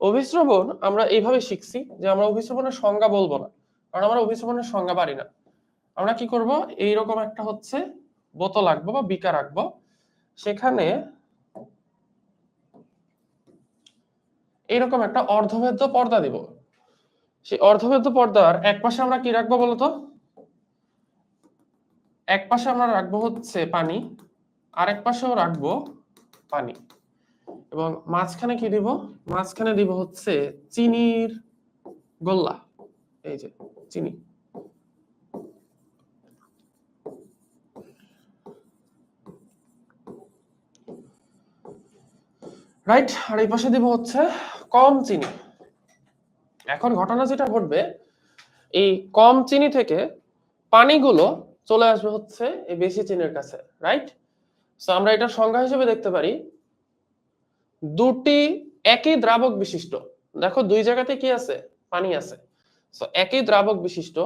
অভিশ্রবণ আমরা এইভাবে শিখছি যে আমরা অভিশ্রবণের সংজ্ঞা বলব না, কারণ আমরা অভিশ্রবণের সংজ্ঞা পারি না। আমরা কি করব? এইরকম একটা হচ্ছে বোতল আঁকবো বা বিকার আঁকবো। সেখানে এরকম একটা অর্ধভেদ্য পর্দা দিব। সেই অর্ধভেদ্য পর্দার এক পাশে আমরা কি রাখব বলতো? এক পাশে আমরা রাখব হচ্ছে পানি আর এক পাশেও রাখব পানি। এবং মাঝখানে কি দিব? মাঝখানে দিব হচ্ছে চিনির গোল্লা। এই যে, চিনি। রাইট আর এই পাশে দিব হচ্ছে কম চিনি। এখন ঘটনা যেটা ঘটবে, এই কম চিনি থেকে পানিগুলো চলে আসবে হচ্ছে এই বেশি চিনির কাছে রাইট আমরা এটা সংজ্ঞা হিসেবে দেখতে পারি দুটি একই দ্রাবক বিশিষ্ট। দেখো দুই জায়গাতে কি আছে? পানি আছে। একই দ্রাবক বিশিষ্ট,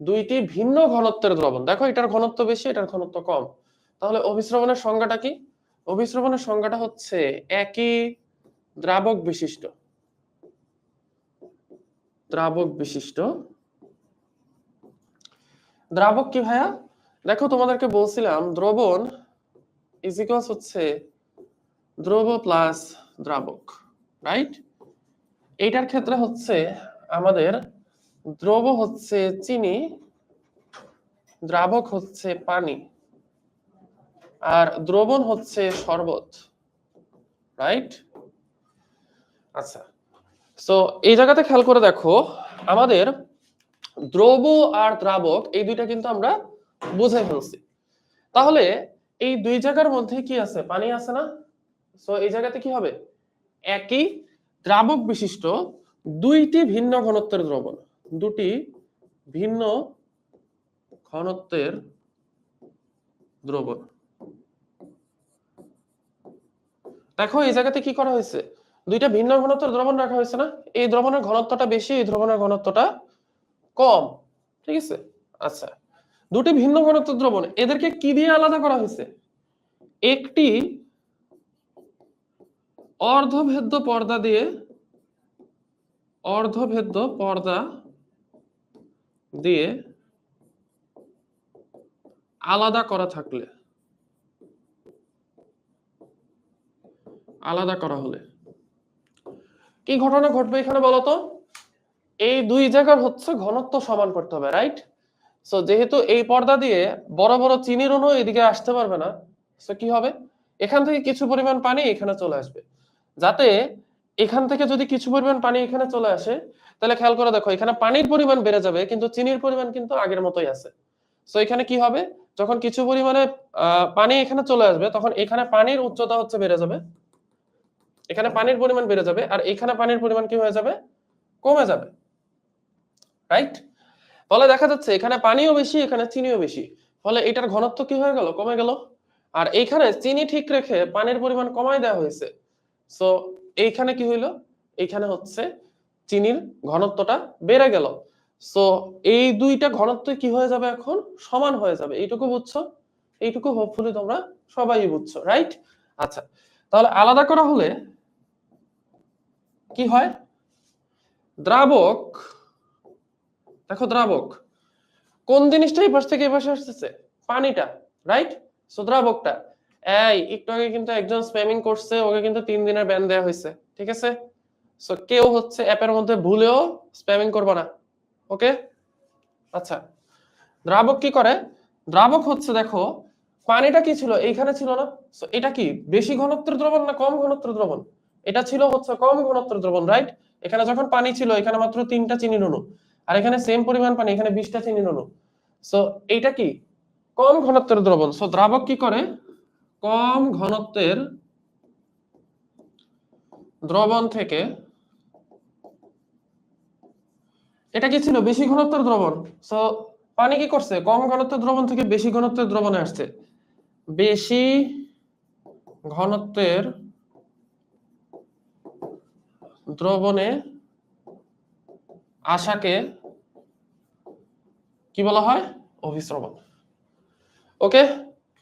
দুইটি ভিন্ন ঘনত্বের দ্রবণ। দেখো এটার ঘনত্ব বেশি, এটার ঘনত্ব কম। তাহলে অভিশ্রবণের সংজ্ঞাটা কি? অভিশ্রবণের সংজ্ঞাটা হচ্ছে একই দ্রাবক বিশিষ্ট। দ্রাবক বিশিষ্ট। দ্রাবক কি ভাইয়া? দেখো তোমাদেরকে বলছিলাম, দ্রবণ ইজ ইকুয়ালস হচ্ছে দ্রব প্লাস দ্রাবক রাইট এইটার ক্ষেত্রে হচ্ছে আমাদের দ্রব হচ্ছে চিনি, দ্রাবক হচ্ছে পানি, আর দ্রবণ হচ্ছে শরবত রাইট আচ্ছা সো এই জায়গাতে খেয়াল করে দেখো, আমাদের দ্রব আর দ্রাবক এই দুইটা কিন্তু আমরা বুঝে ফেলছি। তাহলে এই দুই জায়গার মধ্যে কি আছে? পানি আছে না? সো এই জায়গাতে কি হবে? একই দ্রাবক বিশিষ্ট দুইটি ভিন্ন ঘনত্বের দ্রবণ। দুটি ভিন্ন ঘনত্বের দ্রবণ। দেখো, এই জায়গাতে কি করা হয়েছে? দুইটা ভিন্ন ঘনত্বের দ্রবণ রাখা হয়েছে না? এই দ্রবণের ঘনত্বটা বেশি, এই দ্রবণের ঘনত্বটা কম। ঠিক আছে? আচ্ছা। দুটি ভিন্ন ঘনত্বের দ্রবণ, এদেরকে কি দিয়ে আলাদা করা হয়েছে? একটি অর্ধভেদ্য পর্দা দিয়ে, অর্ধভেদ্য পর্দা দিয়ে আলাদা করা থাকলে, আলাদা করা হলে। কি ঘটনা ঘটবে এখানে বলতো এই দুই জায়গার হচ্ছে ঘনত্ব সমান করতে হবে রাইট সো যেহেতু এই পর্দা দিয়ে বড় বড় চিনির অণু এদিকে আসতে পারবে না সো কি হবে? এখান থেকে কিছু পরিমাণ পানি এখানে চলে আসবে। যাতে এখান থেকে যদি কিছু পরিমাণ পানি এখানে চলে আসে, তাহলে খেয়াল করে দেখো, এখানে পানির পরিমাণ বেড়ে যাবে, কিন্তু চিনির পরিমাণ কিন্তু আগের মতোই আছে। সো এখানে কি হবে? যখন কিছু পরিমাণে পানি এখানে চলে আসবে, তখন এখানে পানির উচ্চতা হচ্ছে বেড়ে যাবে। এখানে পানির পরিমাণ বেড়ে যাবে, আর এখানে পানির পরিমাণ কি হয়ে যাবে? কমে যাবে। রাইট ফলে দেখা যাচ্ছে, এখানে পানিও বেশি, এখানে চিনিও বেশি। ফলে এটার ঘনত্ব কি হয়ে গেল? কমে গেল। আর এখানে চিনি ঠিক রেখে পানির পরিমাণ কমায় দেওয়া হয়েছে। সো এইখানে কি হইল? এইখানে হচ্ছে চিনির ঘনত্বটা বেড়ে গেল। সো এই দুইটা ঘনত্ব কি হয়ে যাবে এখন? সমান হয়ে যাবে। এইটুকু বুঝছ? এইটুকু হোপফুলি তোমরা সবাই বুঝছ রাইট আচ্ছা তাহলে আলাদা করা হলে কি হয়? দ্রাবক, দেখো দ্রাবক, কোন জিনিসটা এই পাশ থেকে এই পাশে আসতেছে? পানিটা রাইট সো দ্রাবকটা। এই একটু আগে কিন্তু একজন স্প্যামিং করছে, ওকে কিন্তু তিন দিনের ব্যান দেওয়া হয়েছে, ঠিক আছে? সো কেউ হচ্ছে অ্যাপের মধ্যে ভুলেও স্প্যামিং করবে না ওকে আচ্ছা দ্রাবক কি করে? দ্রাবক হচ্ছে, দেখো, পানিটা কি ছিল? এইখানে ছিল না। এটা কি, বেশি ঘনত্বের দ্রবণ না কম ঘনত্বের দ্রবণ? এটা ছিল হচ্ছে কম ঘনত্বের দ্রবণ রাইট এখানে যখন পানি ছিল, এখানে মাত্র তিনটা চিনি অণু আর এখানে সেম পরিমাণ পানি, এখানে বিশটা চিনি অণু সো এইটা কি, কম ঘনত্বের দ্রবণ। সো দ্রাবক কি করে? কম ঘনত্বের দ্রবণ থেকে, এটা কি ছিল? বেশি ঘনত্বের দ্রবণ? সো পানি কি করছে? কম ঘনত্বের দ্রবণ থেকে বেশি ঘনত্বের দ্রবণে আসছে। বেশি ঘনত্বের দ্রবণে আশাকে কি বলা হয়? অভিস্রবণ। ওকে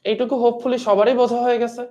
এইটুকু হোপফুলি সবারই বোঝা হয়ে গেছে।